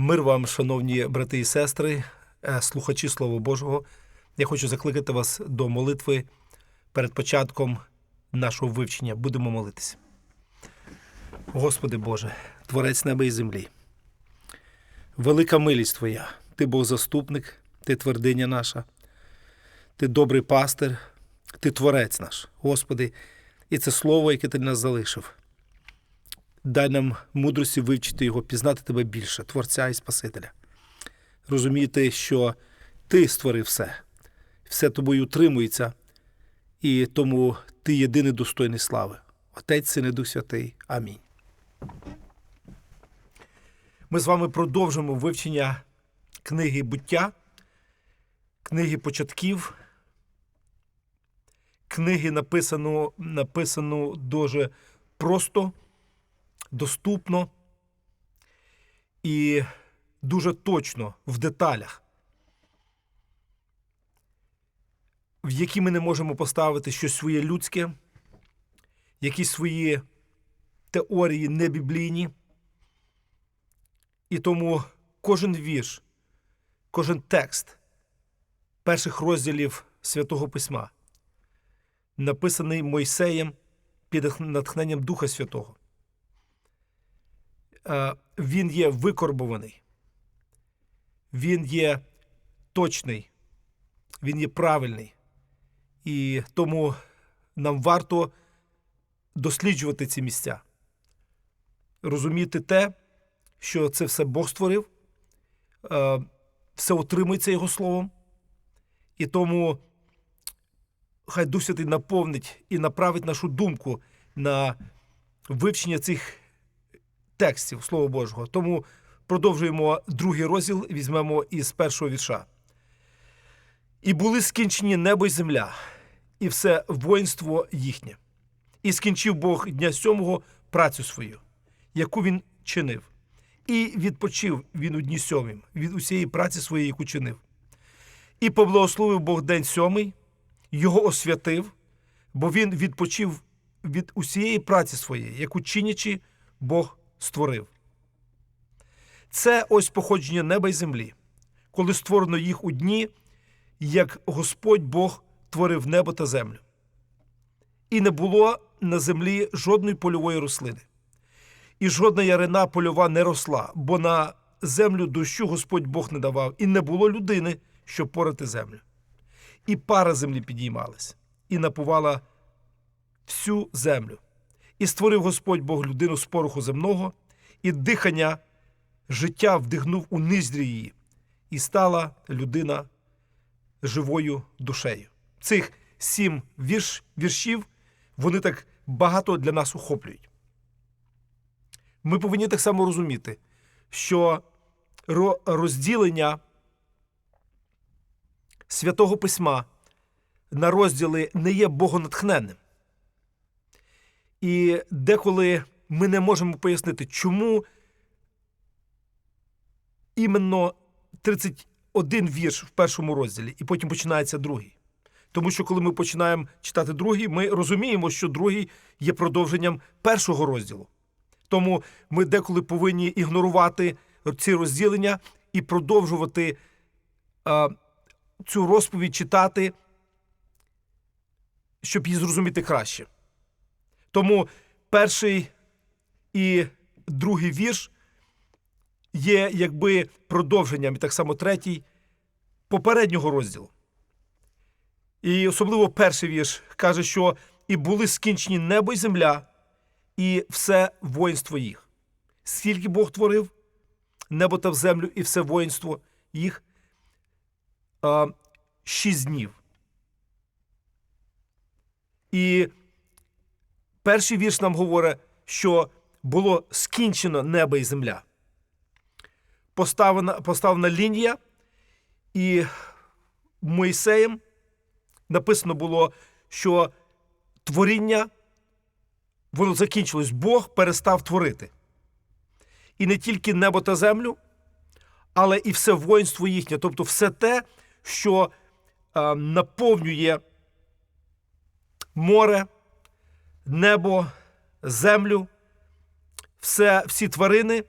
Мир вам, шановні брати і сестри, е, слухачі Слова Божого. Я хочу закликати вас до молитви перед початком нашого вивчення. Будемо молитися. Господи Боже, Творець неба і землі. Велика милість Твоя, Ти Бог заступник, Ти твердиня наша, Ти добрий пастир, Ти Творець наш, Господи, і це слово, яке Ти нас залишив. Дай нам мудрості вивчити його, пізнати тебе більше, Творця і Спасителя. Розуміти, що ти створив все, все тобою утримується, і тому ти єдиний достойний слави. Отець, Син і Дух Святий. Амінь. Ми з вами продовжимо вивчення книги буття, книги початків, книги написану, написану дуже просто доступно і дуже точно в деталях, в які ми не можемо поставити щось своє людське, якісь свої теорії небіблійні. І тому кожен вірш, кожен текст перших розділів Святого Письма написаний Мойсеєм під натхненням Духа Святого він є викорбований, він є точний, він є правильний. І тому нам варто досліджувати ці місця, розуміти те, що це все Бог створив, е, все отримується Його словом. І тому хай Дух Святий наповнить і направить нашу думку на вивчення цих текстів Слова Божого. Тому продовжуємо другий розділ, візьмемо із першого вірша. І були скінчені небо й земля, і все воїнство їхнє. І скінчив Бог дня сьомого працю свою, яку він чинив, і відпочив він у дні сьомім від усієї праці своєї, яку чинив. І поблагословив Бог день сьомий, його освятив, бо він відпочив від усієї праці своєї, яку чинячи Бог створив. Це ось походження неба й землі, коли створено їх у дні, як Господь Бог творив небо та землю. І не було на землі жодної польової рослини, і жодна ярина польова не росла, бо на землю дощу Господь Бог не давав, і не було людини, щоб порати землю. І пара землі підіймалась, і напувала всю землю. І створив Господь Бог людину з пороху земного, і дихання життя вдихнув у низдрі її, і стала людина живою душею. Цих сім вірш, віршів вони так багато для нас охоплюють. Ми повинні так само розуміти, що розділення святого письма на розділи не є богонатхненним. І деколи ми не можемо пояснити, чому іменно 31 вірш в першому розділі, і потім починається другий. Тому що коли ми починаємо читати другий, ми розуміємо, що другий є продовженням першого розділу. Тому ми деколи повинні ігнорувати ці розділення і продовжувати а, цю розповідь читати, щоб її зрозуміти краще. Тому перший і другий вірш є якби продовженням, і так само третій попереднього розділу. І особливо перший вірш каже, що і були скінчені небо й земля, і все воїнство їх. Скільки Бог творив небо та в землю і все воїнство їх шість днів. І перший вірш нам говорить, що було скінчено небо і земля. Поставлена, поставлена лінія, і Моїсеєм написано було, що творіння воно закінчилось, Бог перестав творити. І не тільки небо та землю, але і все воїнство їхнє, тобто все те, що е, наповнює море, небо, землю, все, всі тварини,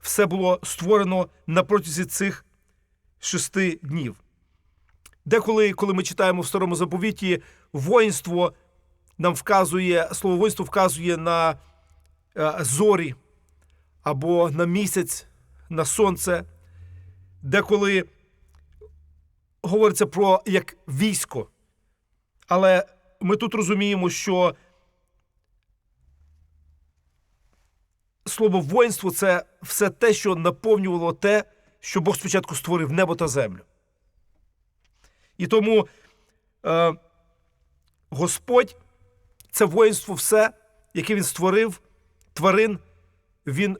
все було створено на протязі цих шести днів. Деколи, коли ми читаємо в старому заповіті, воїнство нам вказує, слово воїнство вказує на е, зорі або на місяць, на сонце, деколи говориться про як військо. Але ми тут розуміємо, що слово воїнство це все те, що наповнювало те, що Бог спочатку створив небо та землю. І тому е, Господь це воїнство, все, яке він створив, тварин, він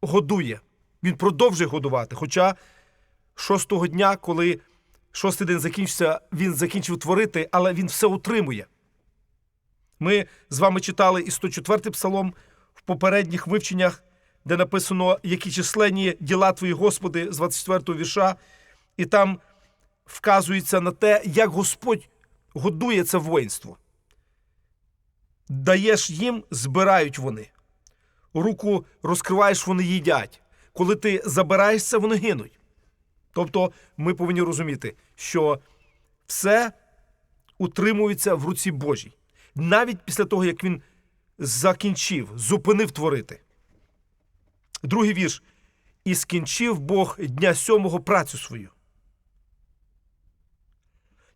годує, він продовжує годувати. Хоча шостого дня, коли шостий день закінчився, він закінчив творити, але він все утримує. Ми з вами читали і 104-й псалом попередніх вивченнях, де написано, які численні діла твої, Господи, з 24-го вірша, і там вказується на те, як Господь годує це воїнство. Даєш їм, збирають вони. Руку розкриваєш, вони їдять. Коли ти забираєшся, вони гинуть. Тобто ми повинні розуміти, що все утримується в руці Божій. Навіть після того, як він закінчив, зупинив творити. Другий вірш. І скінчив Бог дня сьомого працю свою,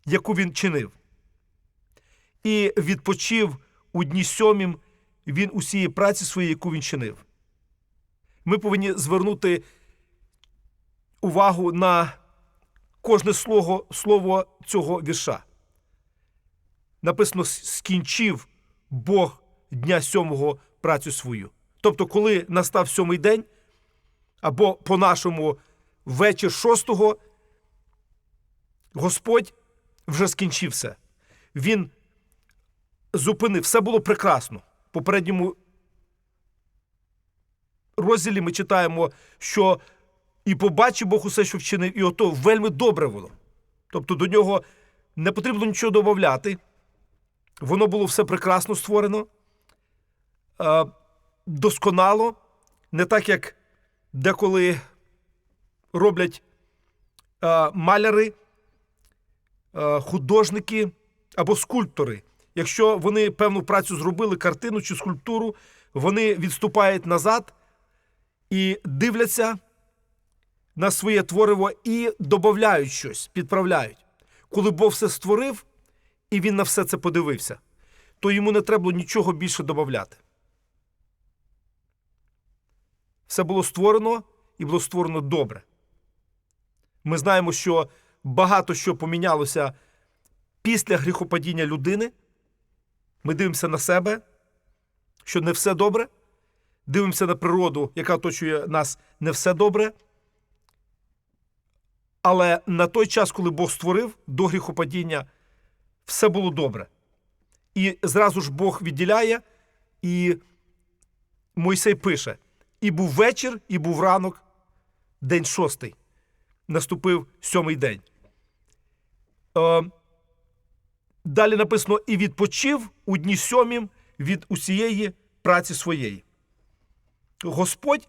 яку він чинив. І відпочив у дні сьомім він усієї праці своєї, яку він чинив. Ми повинні звернути увагу на кожне слово, слово цього вірша. Написано: скінчив Бог дня сьомого працю свою. Тобто, коли настав сьомий день, або по-нашому вечір шостого, Господь вже скінчив все. Він зупинив, все було прекрасно. В попередньому розділі ми читаємо, що і побачив Бог усе, що вчинив, і ото вельми добре воно. Тобто до нього не потрібно нічого додати. Воно було все прекрасно створено, досконало, не так, як деколи роблять е, маляри, е, художники або скульптори. Якщо вони певну працю зробили, картину чи скульптуру, вони відступають назад і дивляться на своє твориво і додають щось, підправляють. Коли Бог все створив, і він на все це подивився, то йому не треба нічого більше додати. Все було створено і було створено добре. Ми знаємо, що багато що помінялося після гріхопадіння людини. Ми дивимося на себе, що не все добре. Дивимося на природу, яка оточує нас, не все добре. Але на той час, коли Бог створив до гріхопадіння, все було добре. І зразу ж Бог відділяє, і Мойсей пише: і був вечір, і був ранок, день шостий. Наступив сьомий день. Е, Далі написано: і відпочив у дні сьомім від усієї праці своєї. Господь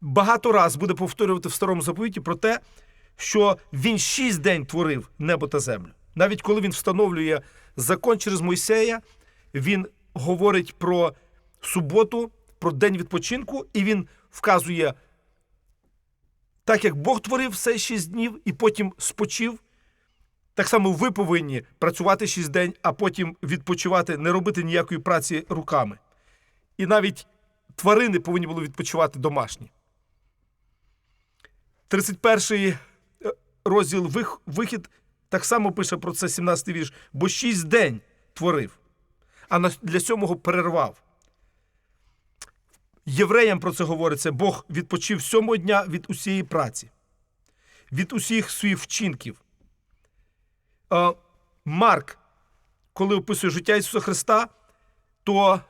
багато раз буде повторювати в старому заповіті про те, що він шість день творив небо та землю. Навіть коли він встановлює закон через Мойсея, він говорить про суботу, про день відпочинку, і він вказує, так як Бог творив все шість днів і потім спочив. Так само ви повинні працювати шість день, а потім відпочивати, не робити ніякої праці руками. І навіть тварини повинні були відпочивати домашні. 31 розділ вихід так само пише про це 17 вірш, бо шість день творив, а для сьомого перервав. Євреям про це говориться: Бог відпочив сьомого дня від усієї праці, від усіх своїх вчинків. Марк, коли описує життя Ісуса Христа, то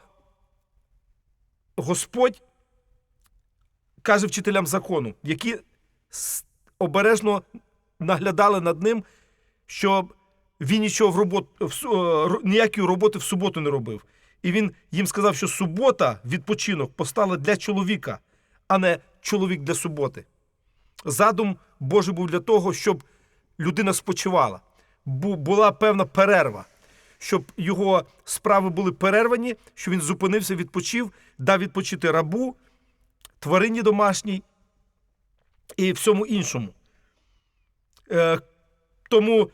Господь каже вчителям закону, які обережно наглядали над ним, щоб він нічого в робот, ніякої роботи в суботу не робив. І він їм сказав, що субота, відпочинок, постала для чоловіка, а не чоловік для суботи. Задум Божий був для того, щоб людина спочивала. Була певна перерва, щоб його справи були перервані, щоб він зупинився, відпочив, дав відпочити рабу, тварині домашній і всьому іншому. Е, тому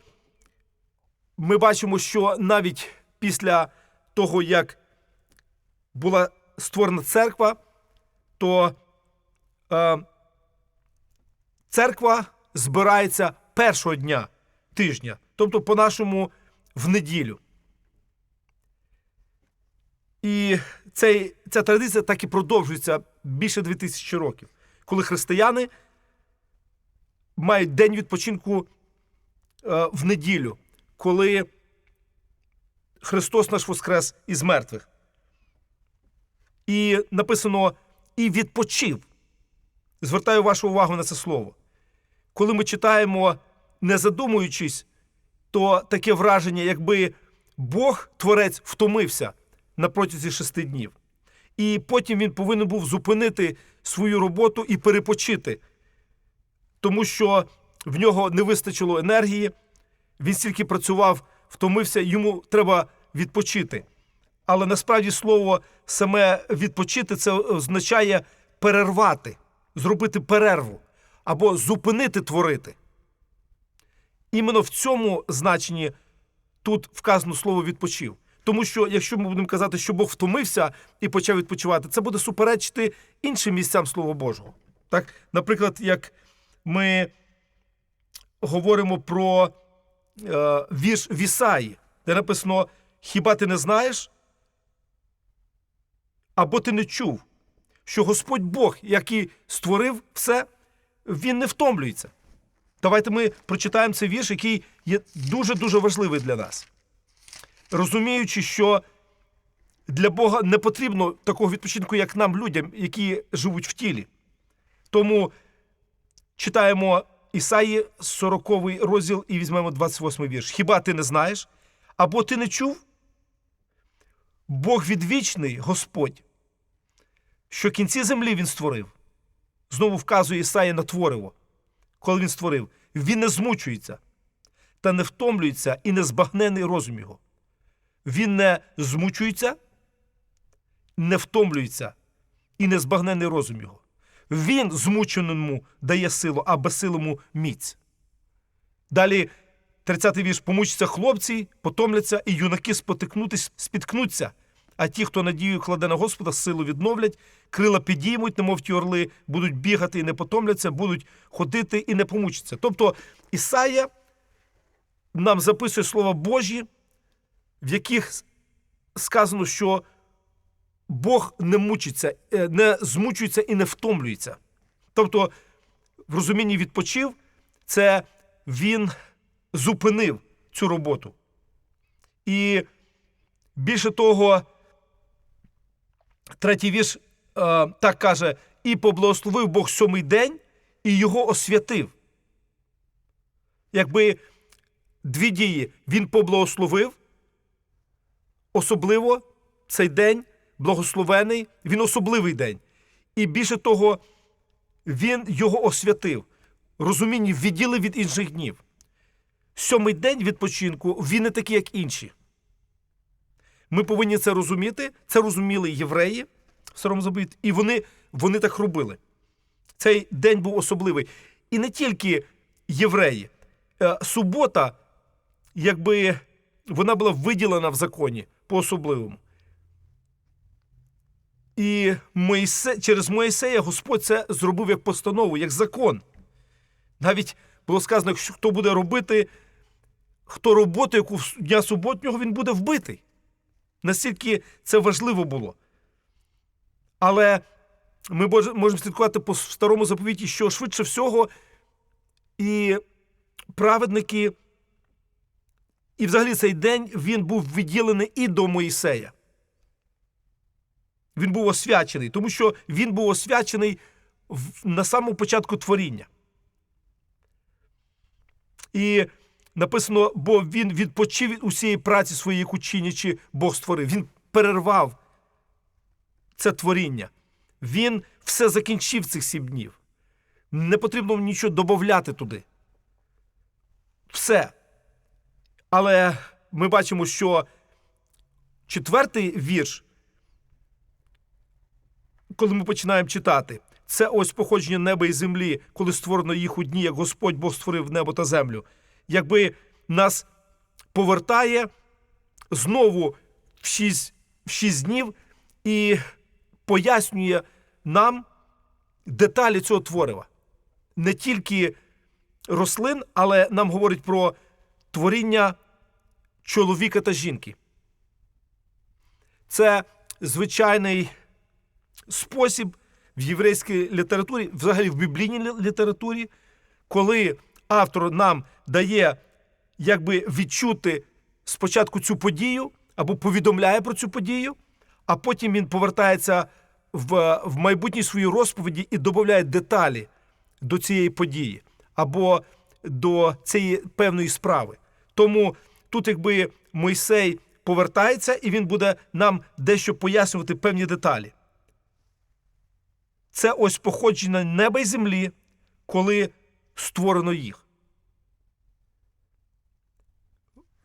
ми бачимо, що навіть після того, як була створена церква, то е, церква збирається першого дня тижня, тобто по-нашому в неділю. І цей, ця традиція так і продовжується більше 2000 років, коли християни мають день відпочинку е, в неділю, коли Христос наш воскрес із мертвих. І написано і відпочив. Звертаю вашу увагу на це слово. Коли ми читаємо, не задумуючись, то таке враження, якби Бог, Творець, втомився на протязі шести днів. І потім він повинен був зупинити свою роботу і перепочити, тому що в нього не вистачило енергії, він стільки працював, втомився, йому треба відпочити. Але насправді слово саме відпочити це означає перервати, зробити перерву або зупинити творити. Іменно в цьому значенні тут вказано слово відпочив. Тому що, якщо ми будемо казати, що Бог втомився і почав відпочивати, це буде суперечити іншим місцям Слова Божого. Так, наприклад, як ми говоримо про вірш в Ісаї, де написано: Хіба ти не знаєш? Або ти не чув, що Господь Бог, який створив все, він не втомлюється. Давайте ми прочитаємо цей вірш, який є дуже-дуже важливий для нас. Розуміючи, що для Бога не потрібно такого відпочинку, як нам, людям, які живуть в тілі. Тому читаємо Ісаї 40 розділ і візьмемо 28 вірш. Хіба ти не знаєш? Або ти не чув? Бог відвічний, Господь, що кінці землі він створив. Знову вказує Ісаїя на твориво, коли він створив. Він не змучується та не втомлюється і не збагнений розум його. Він не змучується, не втомлюється і не збагнений розум його. Він змученому дає силу, а безсилому міць. Далі 30-й вірш помучаться хлопці, потомляться, і юнаки спотикнутись, спіткнуться. А ті, хто надію кладе на Господа, силу відновлять, крила підіймуть, немов ті орли, будуть бігати і не потомляться, будуть ходити і не помучаться. Тобто Ісая нам записує слова Божі, в яких сказано, що Бог не мучиться, е, не змучується і не втомлюється. Тобто, в розумінні відпочив, це він зупинив цю роботу. І більше того, третій вірш е, так каже: і поблагословив Бог сьомий день і його освятив. Якби дві дії він поблагословив, особливо цей день благословений, він особливий день. І більше того, він його освятив, розуміння відділив від інших днів. Сьомий день відпочинку він не такий, як інші. Ми повинні це розуміти. Це розуміли євреї Заповіті, і вони, вони так робили. Цей день був особливий. І не тільки євреї. Е, Субота, якби вона була виділена в законі по-особливому. І Моїсе, через Моїсея Господь це зробив як постанову, як закон. Навіть було сказано, якщо хто буде робити, хто роботу, яку в дня суботнього, він буде вбитий. Настільки це важливо було. Але ми можемо слідкувати по старому заповіті, що швидше всього і праведники, і взагалі цей день він був відділений і до Моїсея. Він був освячений, тому що він був освячений на самому початку творіння. І написано, бо він відпочив від усієї праці своєї, яку чинячи Бог створив. Він перервав це творіння. Він все закінчив цих сім днів. Не потрібно нічого додати туди. Все. Але ми бачимо, що четвертий вірш, коли ми починаємо читати, це ось походження неба і землі, коли створено їх у дні, як Господь Бог створив небо та землю. Якби нас повертає знову в шість, в шість днів і пояснює нам деталі цього творива. Не тільки рослин, але нам говорить про творіння чоловіка та жінки. Це звичайний спосіб в єврейській літературі, взагалі в біблійній літературі, коли автор нам дає якби відчути спочатку цю подію або повідомляє про цю подію, а потім він повертається в, в майбутній своїй розповіді і додає деталі до цієї події або до цієї певної справи. Тому тут, якби Мойсей повертається, і він буде нам дещо пояснювати певні деталі. Це ось походження неба і землі, коли створено їх.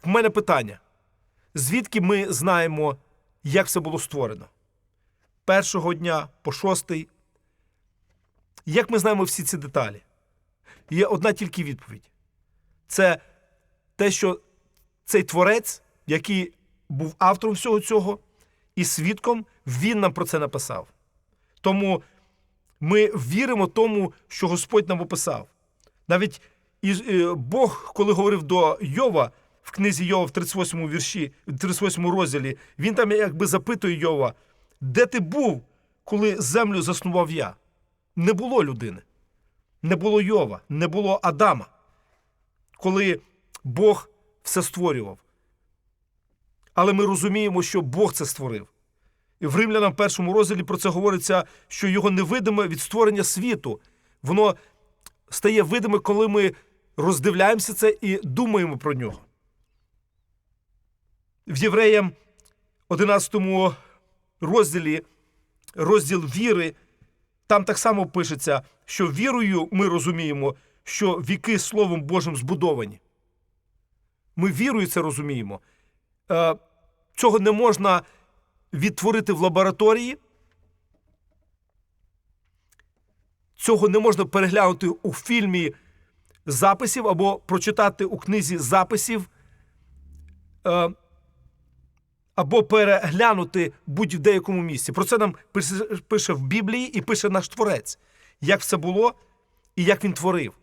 В мене питання: звідки ми знаємо, як це було створено? Першого дня по шостий. Як ми знаємо всі ці деталі? Є одна тільки відповідь: це те, що цей творець, який був автором всього цього, і свідком, він нам про це написав. Тому ми віримо тому, що Господь нам описав. Навіть е, Бог, коли говорив до Йова в книзі Йова в 38 вірші, в 38 розділі, він там якби запитує Йова, де ти був, коли землю заснував я? Не було людини, не було Йова, не було Адама, коли Бог все створював. Але ми розуміємо, що Бог це створив. В Римлянам першому розділі про це говориться, що його невидиме від створення світу. Воно стає видиме, коли ми роздивляємося це і думаємо про нього. В Євреям 11 розділі, розділ віри, там так само пишеться, що вірою ми розуміємо, що віки Словом Божим збудовані. Ми вірою це розуміємо. Е, Цього не можна відтворити в лабораторії. Цього не можна переглянути у фільмі записів або прочитати у книзі записів, е, або переглянути будь-в якому місці. Про це нам пише в Біблії і пише наш творець, як все було і як він творив.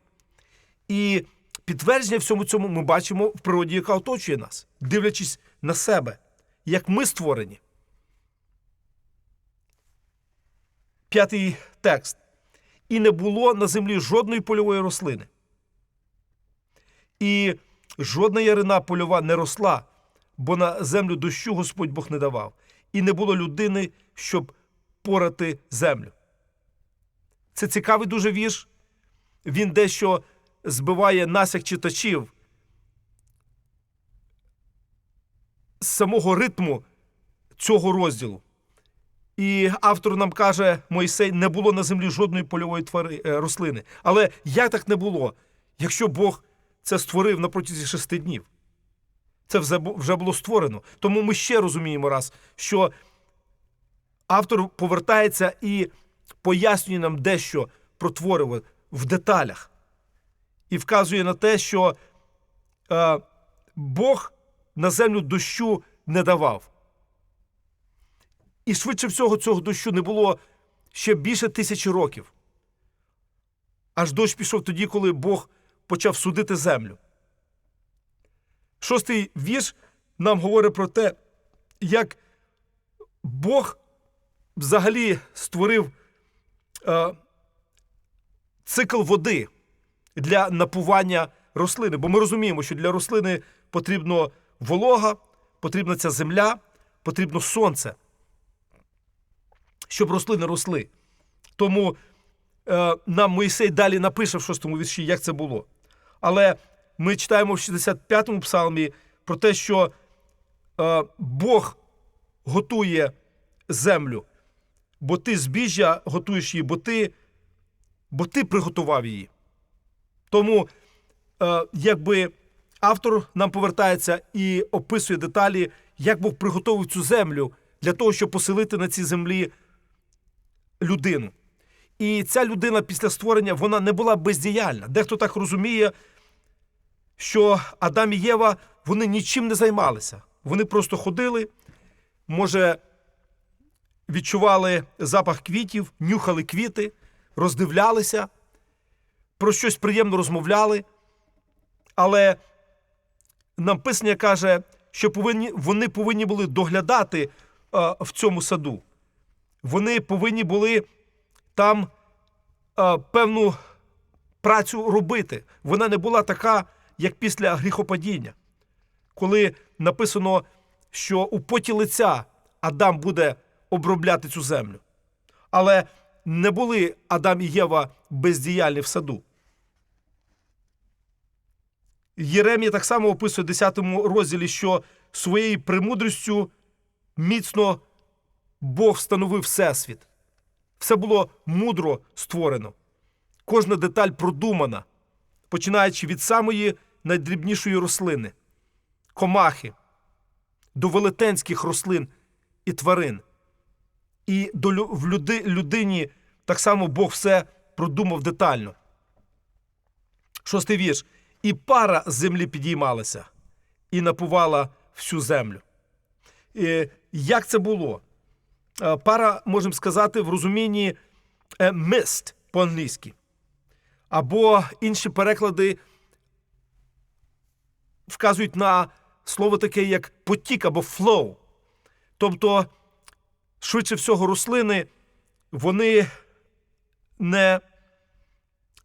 І підтвердження всьому цьому ми бачимо в природі, яка оточує нас, дивлячись на себе, як ми створені. П'ятий текст. І не було на землі жодної польової рослини. І жодна ярина польова не росла, бо на землю дощу Господь Бог не давав, і не було людини, щоб порати землю. Це цікавий дуже вірш. Він дещо збиває насяк читачів з самого ритму цього розділу. І автор нам каже, Мойсей, не було на землі жодної польової твари, е, рослини. Але як так не було, якщо Бог це створив на протязі шести днів? Це вже було створено. Тому ми ще розуміємо раз, що автор повертається і пояснює нам дещо про твориво в деталях. І вказує на те, що е, Бог на землю дощу не давав. І швидше всього цього дощу не було ще більше тисячі років. Аж дощ пішов тоді, коли Бог почав судити землю. Шостий вірш нам говорить про те, як Бог взагалі створив е, цикл води для напування рослини. Бо ми розуміємо, що для рослини потрібно волога, потрібна ця земля, потрібно сонце щоб рослини росли. Тому е, нам Моїсей далі напише в шостому вірші, як це було. Але ми читаємо в 65-му псалмі про те, що е, Бог готує землю бо ти збіжжя готуєш її, бо ти, бо ти приготував її. Тому, е, якби автор нам повертається і описує деталі, як Бог приготовив цю землю для того, щоб поселити на цій землі людину. І ця людина після створення вона не була бездіяльна. Дехто так розуміє, що Адам і Єва вони нічим не займалися. Вони просто ходили, може, відчували запах квітів, нюхали квіти, роздивлялися, про щось приємно розмовляли. Але нам писання каже, що повинні, вони повинні були доглядати е, в цьому саду. Вони повинні були там е, певну працю робити. Вона не була така, як після гріхопадіння, коли написано, що у поті лиця Адам буде обробляти цю землю. Але не були Адам і Єва бездіяльні в саду. Єремія так само описує в 10 розділі, що своєю премудрістю міцно Бог встановив Всесвіт. Все було мудро створено. Кожна деталь продумана, починаючи від самої найдрібнішої рослини, комахи, до велетенських рослин і тварин. І до в люди, людині так само Бог все продумав детально. Шостий вірш. І пара з землі підіймалася і напувала всю землю. Е, Як це було? Е, Пара, можемо сказати, в розумінні е, mist по-англійськи. Або інші переклади вказують на слово таке, як потік або flow. Тобто, швидше всього, рослини вони не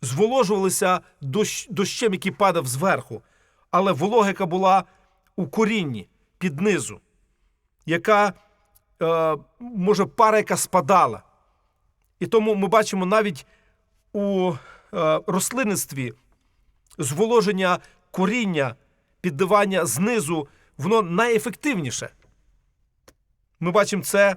зволожувалися дощ, дощем, який падав зверху, але волога, яка була у корінні, під низу, яка, може, пара, яка спадала. І тому ми бачимо навіть у е, рослинництві зволоження коріння, піддавання знизу, воно найефективніше. Ми бачимо це,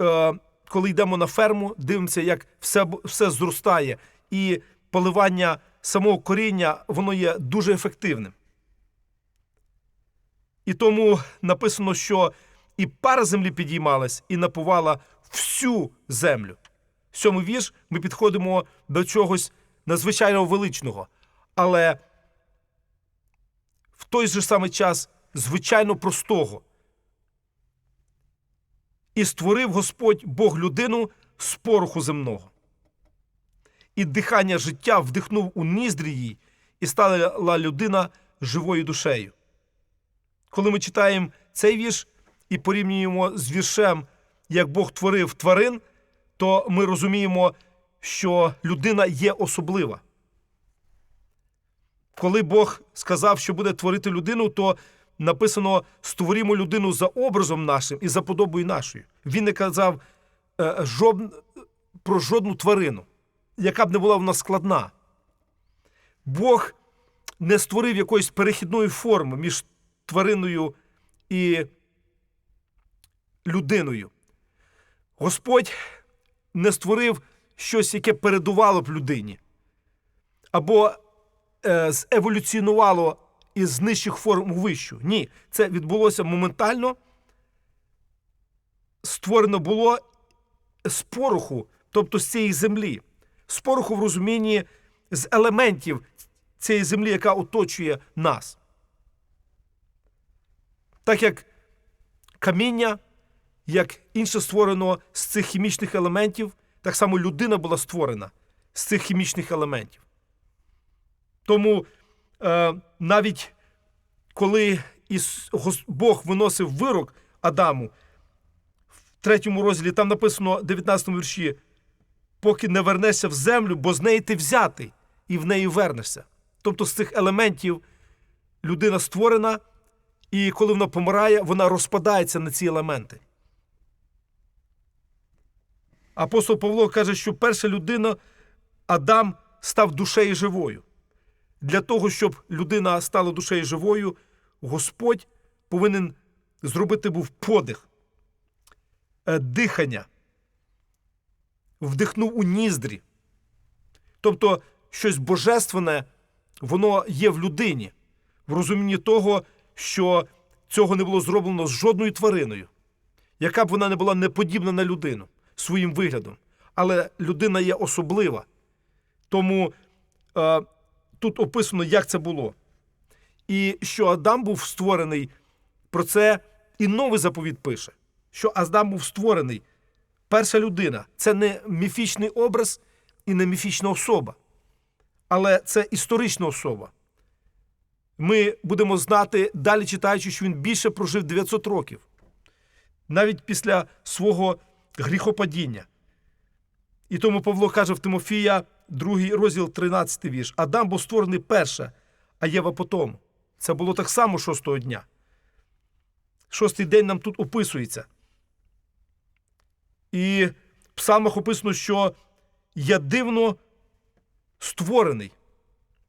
е, коли йдемо на ферму, дивимося, як все, все зростає, і поливання самого коріння воно є дуже ефективним. І тому написано, що і пара землі підіймалась і напувала всю землю. Цьому вірш ми підходимо до чогось надзвичайно величного, але в той же самий час звичайно простого. І створив Господь Бог людину з пороху земного. І дихання життя вдихнув у ніздрі їй, і стала людина живою душею. Коли ми читаємо цей вірш і порівнюємо з віршем, як Бог творив тварин, то ми розуміємо, що людина є особлива. Коли Бог сказав, що буде творити людину, то написано створімо людину за образом нашим і за подобою нашою. Він не казав е, про жодну тварину, яка б не була в нас складна. Бог не створив якоїсь перехідної форми між твариною і людиною. Господь не створив щось, яке передувало б людині, або е, зеволюціонувало із нижчих форм у вищу. Ні, це відбулося моментально. Створено було з пороху, тобто з цієї землі. З пороху в розумінні з елементів цієї землі, яка оточує нас. Так як каміння, як інше створено з цих хімічних елементів, так само людина була створена з цих хімічних елементів. Тому е, навіть коли Бог виносив вирок Адаму, в третьому розділі там написано 19 вірші, поки не вернешся в землю, бо з неї ти взятий, і в неї вернешся. Тобто з цих елементів людина створена, і коли вона помирає, вона розпадається на ці елементи. Апостол Павло каже, що перша людина, Адам, став душею живою. Для того, щоб людина стала душею живою, Господь повинен зробити був подих, е, дихання. вдихнув у ніздрі. Тобто щось божественне, воно є в людині, в розумінні того, що цього не було зроблено з жодною твариною, яка б вона не була не подібна на людину своїм виглядом. Але людина є особлива. Тому е, тут описано, як це було. І що Адам був створений, про це і новий заповіт пише, що Адам був створений. Перша людина це не міфічний образ і не міфічна особа, але це історична особа. Ми будемо знати, далі читаючи, що він більше прожив 900 років, навіть після свого гріхопадіння. І тому Павло каже в Тимофія, другий розділ, 13 вірш. Адам був створений перше, а Єва потом. Це було так само шостого дня. Шостий день нам тут описується. І в псалмах описано, що я дивно створений,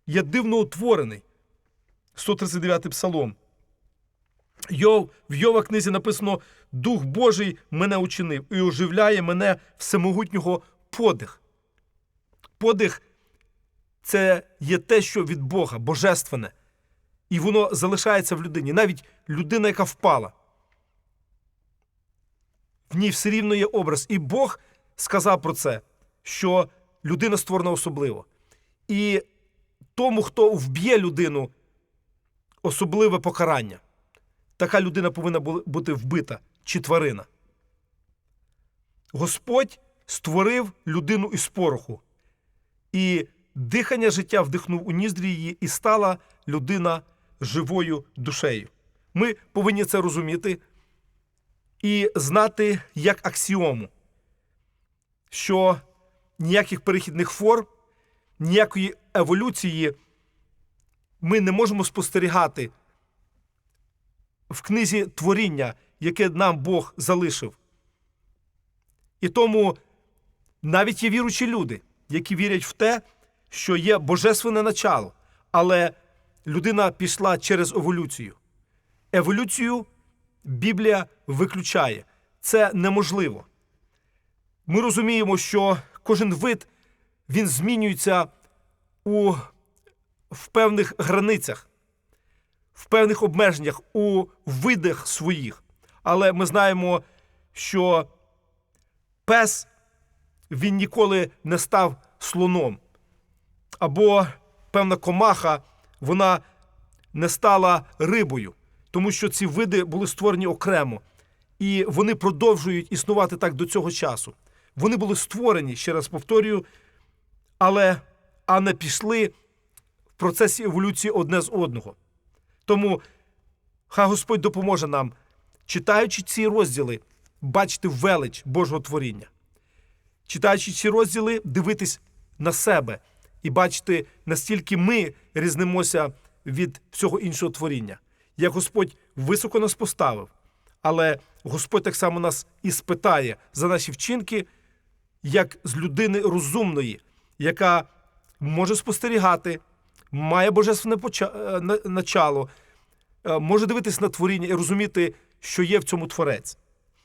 я дивно утворений. 139 псалом. Йов, в Йова книзі написано: Дух Божий мене учинив і оживляє мене всемогутнього подих. Подих це є те, що від Бога, божественне. І воно залишається в людині. Навіть людина, яка впала. В ній все рівно є образ. І Бог сказав про це, що людина створена особливо. І тому, хто вб'є людину, особливе покарання. Така людина повинна бути вбита чи тварина. Господь створив людину із пороху, і дихання життя вдихнув у ніздрі її, і стала людина живою душею. Ми повинні це розуміти і знати як аксіому, що ніяких перехідних форм, ніякої еволюції ми не можемо спостерігати в книзі творіння, яке нам Бог залишив. І тому навіть є віручі люди, які вірять в те, що є божественне начало, але людина пішла через еволюцію. Еволюцію Біблія виключає. Це неможливо. Ми розуміємо, що кожен вид він змінюється у, в певних границях, в певних обмеженнях, у видах своїх. Але ми знаємо, що пес він ніколи не став слоном. Або певна комаха вона не стала рибою, тому що ці види були створені окремо. І вони продовжують існувати так до цього часу. Вони були створені, ще раз повторюю, але а не пішли в процесі еволюції одне з одного. Тому хай Господь допоможе нам, читаючи ці розділи, бачити велич Божого творіння. Читаючи ці розділи, дивитись на себе і бачити, настільки ми різнимося від всього іншого творіння. Як Господь високо нас поставив, але Господь так само нас і спитає за наші вчинки, як з людини розумної, яка може спостерігати, має божественне начало, може дивитись на творіння і розуміти, що є в цьому творець.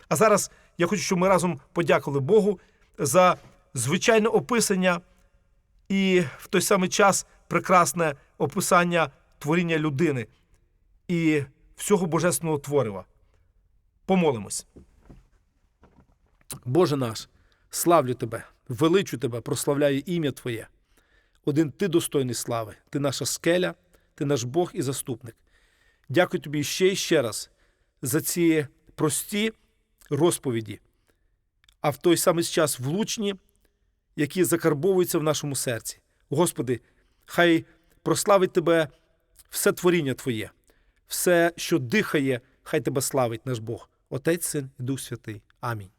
А зараз я хочу, щоб ми разом подякували Богу за звичайне описання і в той самий час прекрасне описання творіння людини і всього божественного творива. Помолимось. Боже наш, славлю Тебе, величу Тебе, прославляю ім'я Твоє. Один Ти достойний слави, Ти наша скеля, Ти наш Бог і заступник. Дякую тобі ще і ще раз за ці прості розповіді, а в той самий час влучні, які закарбовуються в нашому серці. Господи, хай прославить Тебе все творіння Твоє, все, що дихає, хай Тебе славить наш Бог, Отець, Син і Дух Святий. Амінь.